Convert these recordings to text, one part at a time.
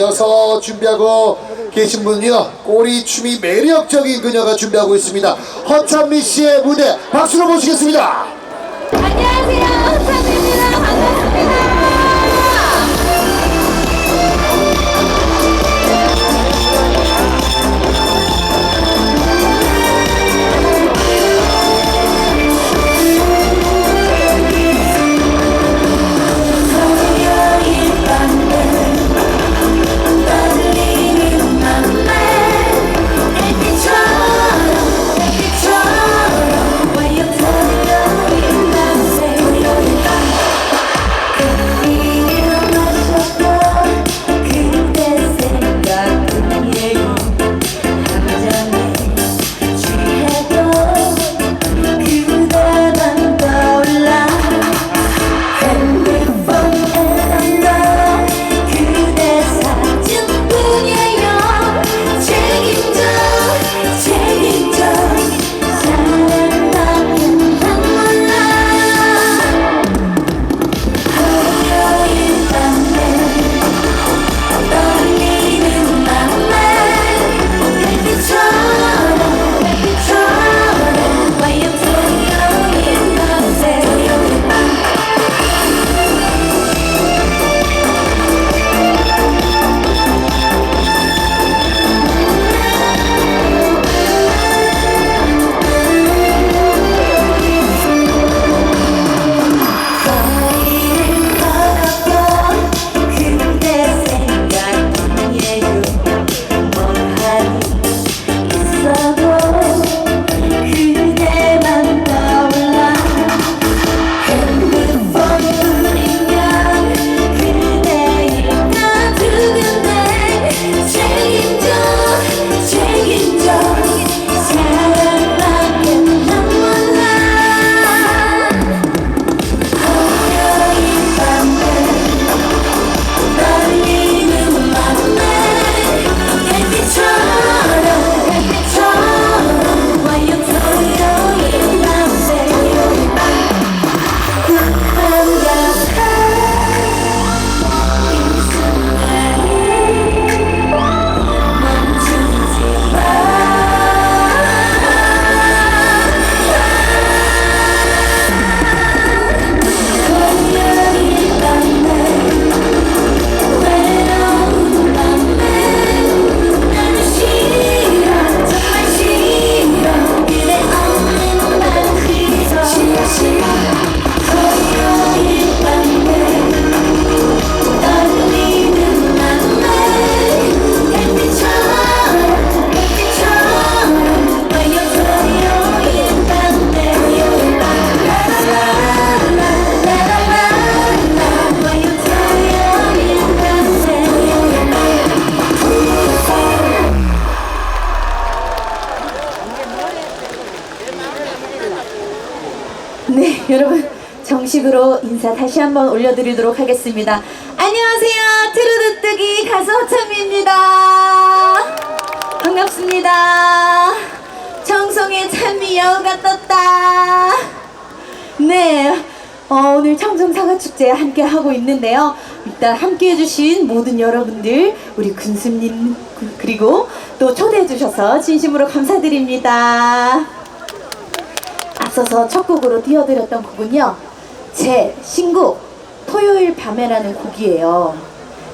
이어서 준비하고 계신 분은요 꼬리춤이 매력적인 그녀가 준비하고 있습니다 허찬미 씨의 무대 박수로 모시겠습니다 안녕하세요. 한참입 정식으로 인사 다시 한번 올려드리도록 하겠습니다. 안녕하세요, 트루드뜨기 가수 허참입니다. 반갑습니다. 청송의 찬미 여우가 떴다. 네, 어, 오늘 청송 사과축제 함께 하고 있는데요. 일단 함께 해주신 모든 여러분들, 우리 군수님 그- 그리고 또 초대해주셔서 진심으로 감사드립니다. 앞서서 첫 곡으로 띄워드렸던 곡은요 제 신곡 토요일 밤에라는 곡이에요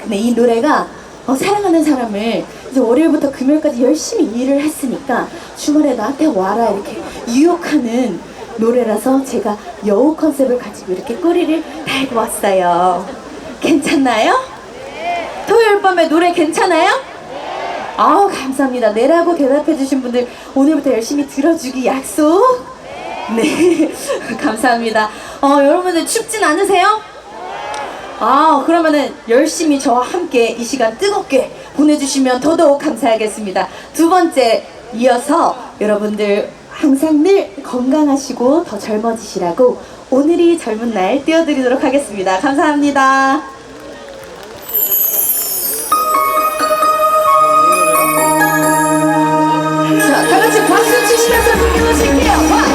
근데 이 노래가 어, 사랑하는 사람을 이제 월요일부터 금요일까지 열심히 일을 했으니까 주말에 나한테 와라 이렇게 유혹하는 노래라서 제가 여우 컨셉을 가지고 이렇게 꼬리를 달고 왔어요 괜찮나요? 토요일 밤에 노래 괜찮아요? 아우 감사합니다. 네라고 대답해 주신 분들 오늘부터 열심히 들어주기 약속. 네 감사합니다. 어 여러분들 춥진 않으세요? 아 그러면은 열심히 저와 함께 이 시간 뜨겁게 보내주시면 더더욱 감사하겠습니다. 두 번째 이어서 여러분들 항상 늘 건강하시고 더 젊어지시라고 오늘이 젊은 날 띄워드리도록 하겠습니다. 감사합니다. 자, 다 같이 박수 치시면서 공연하실게요.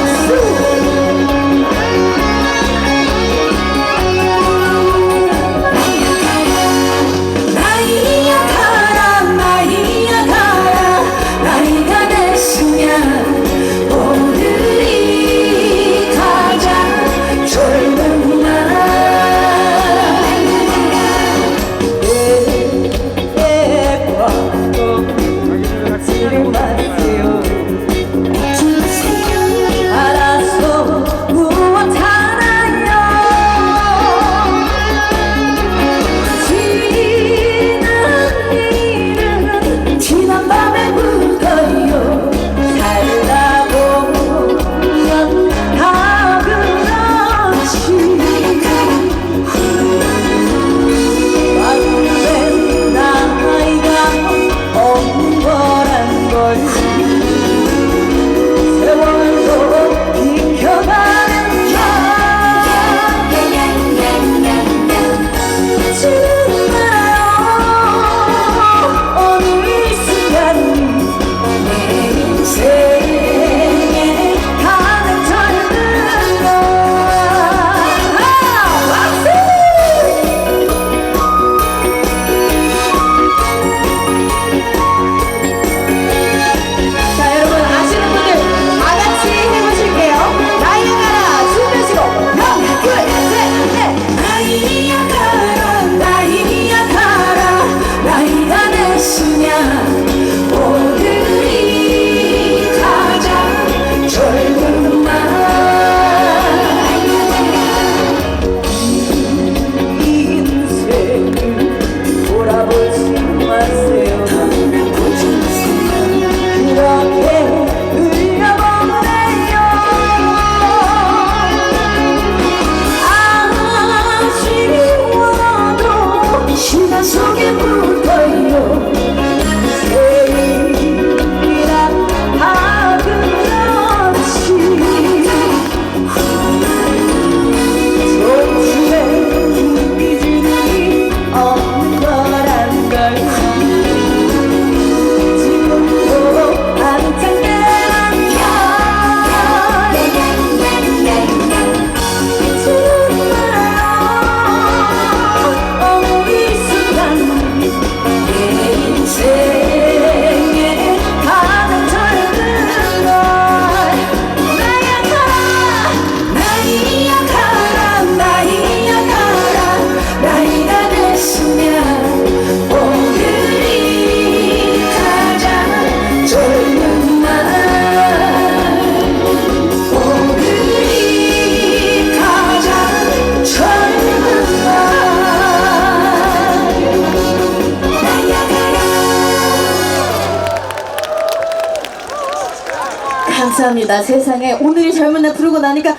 감사합니다. 세상에 오늘이 젊은 날 부르고 나니까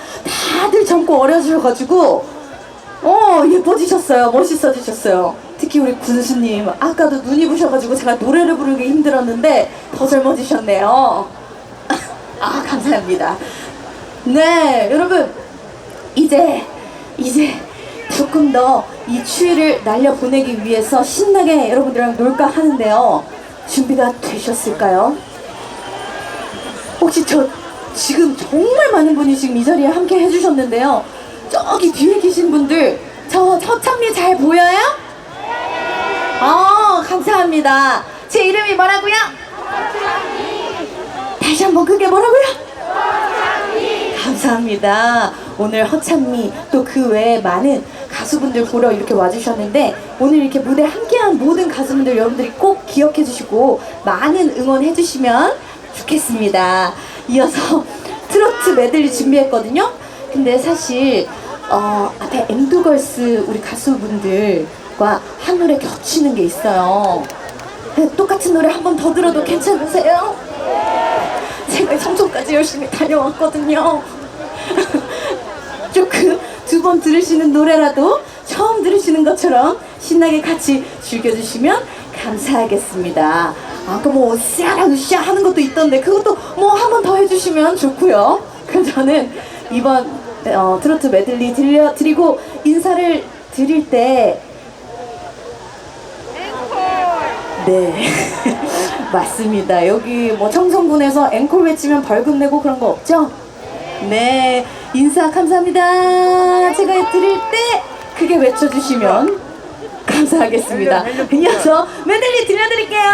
다들 젊고 어려지셔가지고 어 예뻐지셨어요. 멋있어지셨어요. 특히 우리 군수님 아까도 눈이 부셔가지고 제가 노래를 부르기 힘들었는데 더 젊어지셨네요. 아 감사합니다. 네 여러분 이제 이제 조금 더 이 추위를 날려 보내기 위해서 신나게 여러분들이랑 놀까 하는데요. 준비가 되셨을까요? 혹시 저 지금 정말 많은 분이 지금 이 자리에 함께 해주셨는데요. 저기 뒤에 계신 분들 저 허창미 잘 보여요? 어 감사합니다. 제 이름이 뭐라고요? 다시 한번 크게 뭐라고요? 감사합니다. 오늘 허창미 또 그 외에 많은 가수분들 보러 이렇게 와주셨는데 오늘 이렇게 무대 함께한 모든 가수분들 여러분들이 꼭 기억해 주시고 많은 응원해 주시면 좋겠습니다. 이어서 트로트 메들리 준비했거든요. 근데 사실 어, 앞에 엠두걸스 우리 가수분들과 한 노래 겹치는 게 있어요. 네, 똑같은 노래 한 번 더 들어도 괜찮으세요? 제가 청소까지 열심히 다녀왔거든요. 조금 두 번 들으시는 노래라도 처음 들으시는 것처럼 신나게 같이 즐겨주시면 감사하겠습니다. 아까 뭐 으쌰라 으쌰 하는 것도 있던데 그것도 뭐 한 번 더 해주시면 좋고요. 그럼 저는 이번 어, 트로트 메들리 들려 드리고 인사를 드릴 때 네. 맞습니다. 여기 뭐 청성군에서 앵콜 외치면 벌금 내고 그런 거 없죠? 네. 인사 감사합니다. 제가 드릴 때 크게 외쳐주시면 감사하겠습니다. 이어서 메들리 들려드릴게요.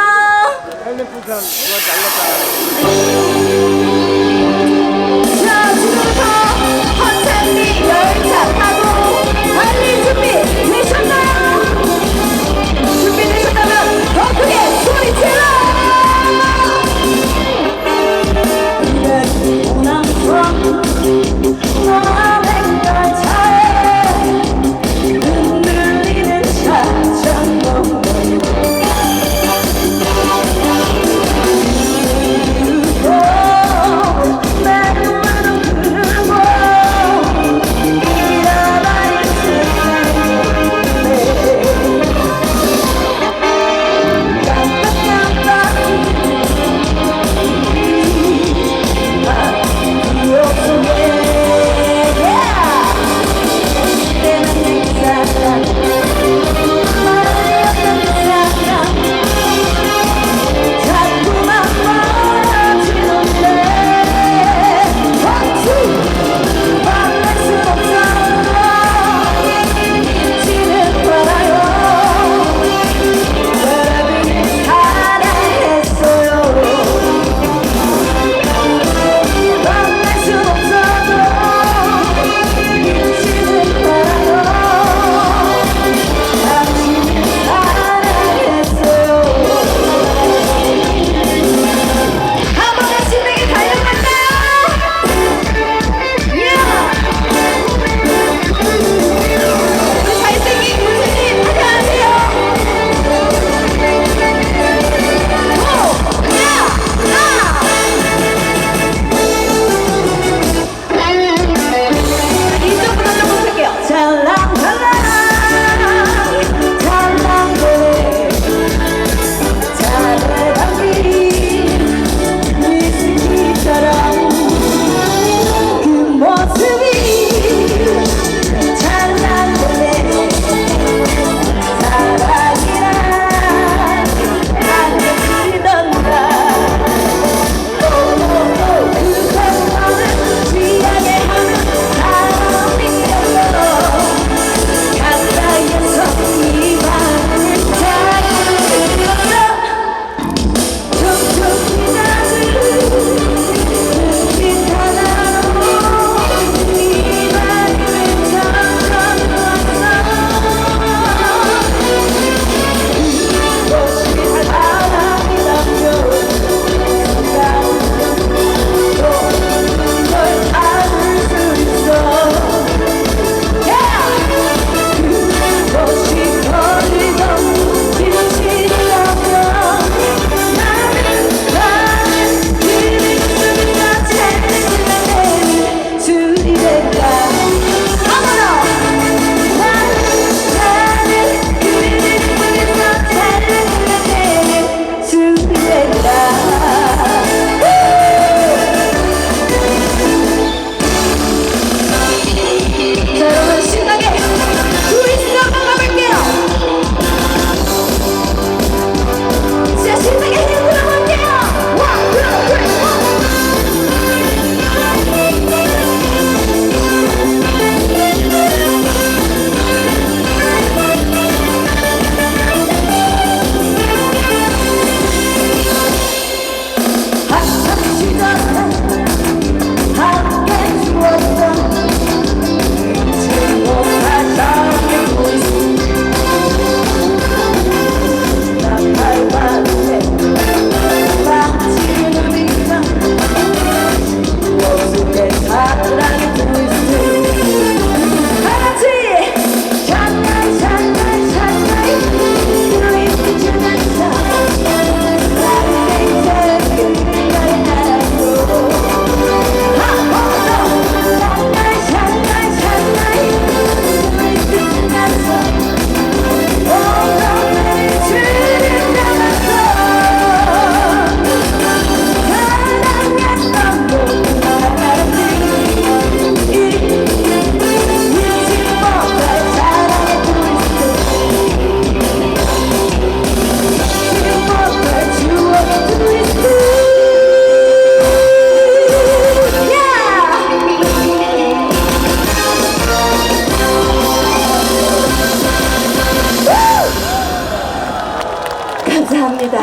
감사합니다.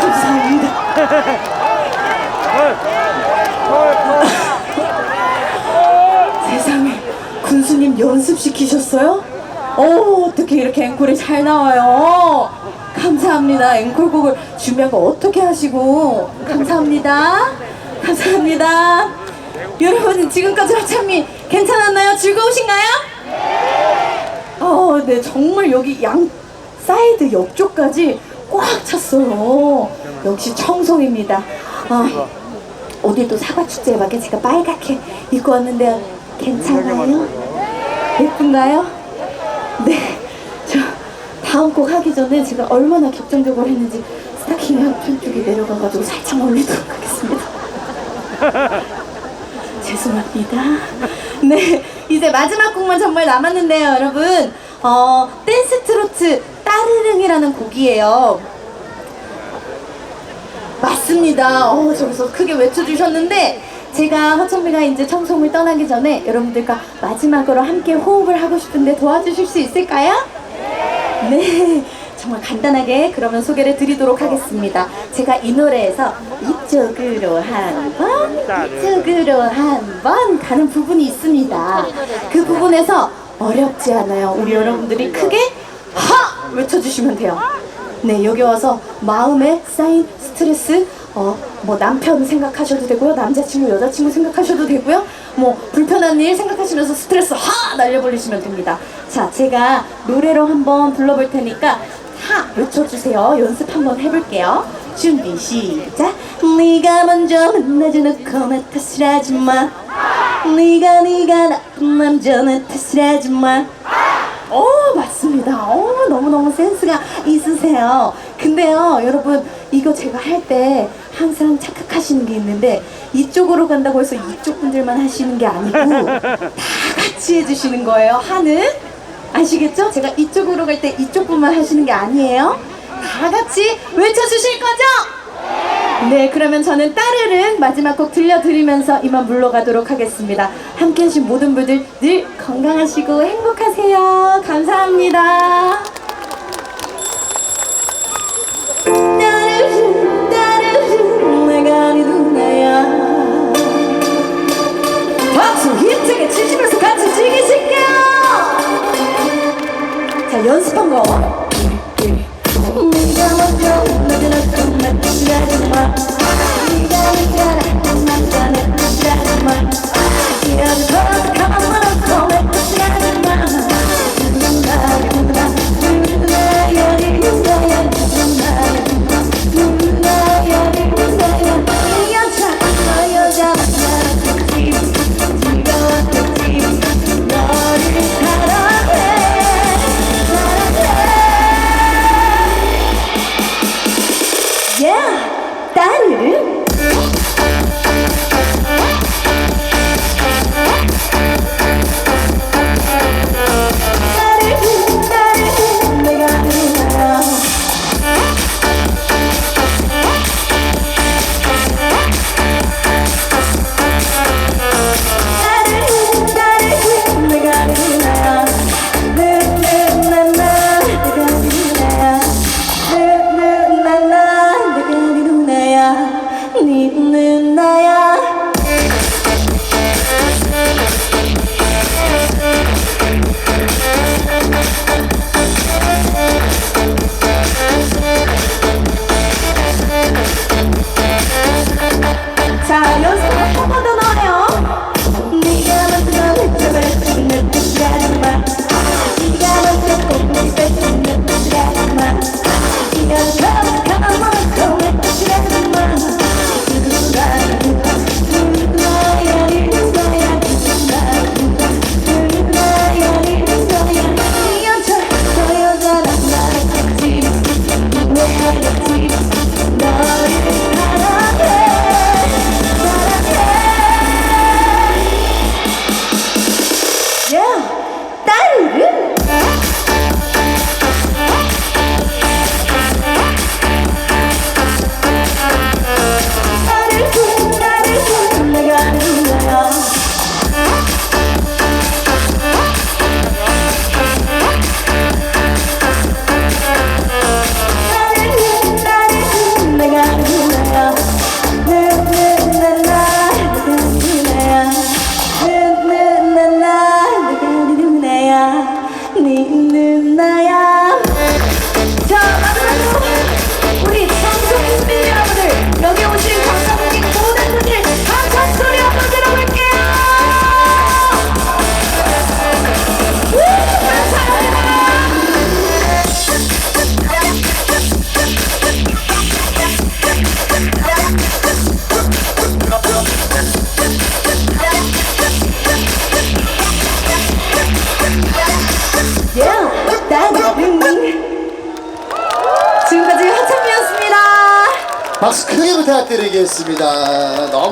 감사합니다. 세상에 군수님 연습시키셨어요? 어 어떻게 이렇게 앵콜이 잘 나와요? 감사합니다. 앵콜곡을 준비한 거 어떻게 하시고 감사합니다. 감사합니다. 여러분 지금까지 하참이 괜찮았나요? 즐거우신가요? 어, 네 정말 여기 양 사이드 옆쪽까지 꽉 찼어요. 역시 청송입니다. 아, 오늘도 사과 축제에 맞게 제가 빨갛게 입고 왔는데 괜찮아요? 예쁜가요? 네. 저 다음 곡 하기 전에 제가 얼마나 격정적으로 했는지 스타킹 한편 쪽에 내려가가지고 살짝 올리도록 하겠습니다. 죄송합니다. 네, 이제 마지막 곡만 정말 남았는데요, 여러분. 어, 댄스 트로트 따르릉이라는 곡이에요. 맞습니다. 어, 저기서 크게 외쳐주셨는데 제가 허천비가 이제 청송을 떠나기 전에 여러분들과 마지막으로 함께 호흡을 하고 싶은데 도와주실 수 있을까요? 네. 정말 간단하게 그러면 소개를 드리도록 하겠습니다. 제가 이 노래에서 이쪽으로 한 번, 이쪽으로 한 번 가는 부분이 있습니다. 그 부분에서 어렵지 않아요. 우리 여러분들이 크게 하! 외쳐주시면 돼요. 네, 여기 와서 마음에 쌓인 스트레스, 어, 뭐 남편 생각하셔도 되고요. 남자친구, 여자친구 생각하셔도 되고요. 뭐 불편한 일 생각하시면서 스트레스 하! 날려버리시면 됩니다. 자, 제가 노래로 한번 불러볼 테니까 하! 외쳐주세요. 연습 한번 해볼게요. 준비, 시작! 네가 먼저 만나줘놓고 내 탓을 하지 마 네가 네가 나쁜 남자 내 탓을 하지마 어 맞습니다. 어 너무너무 센스가 있으세요. 근데요 여러분 이거 제가 할 때 항상 착각하시는 게 있는데 이쪽으로 간다고 해서 이쪽 분들만 하시는 게 아니고 다 같이 해주시는 거예요. 하는 아시겠죠? 제가 이쪽으로 갈 때 이쪽 분만 하시는 게 아니에요. 다 같이 외쳐주실 거죠? 네, 그러면 저는 따르릉 마지막 곡 들려드리면서 이만 물러가도록 하겠습니다. 함께 하신 모든 분들 늘 건강하시고 행복하세요. 감사합니다. 你。 박수 크게 부탁드리겠습니다. 너무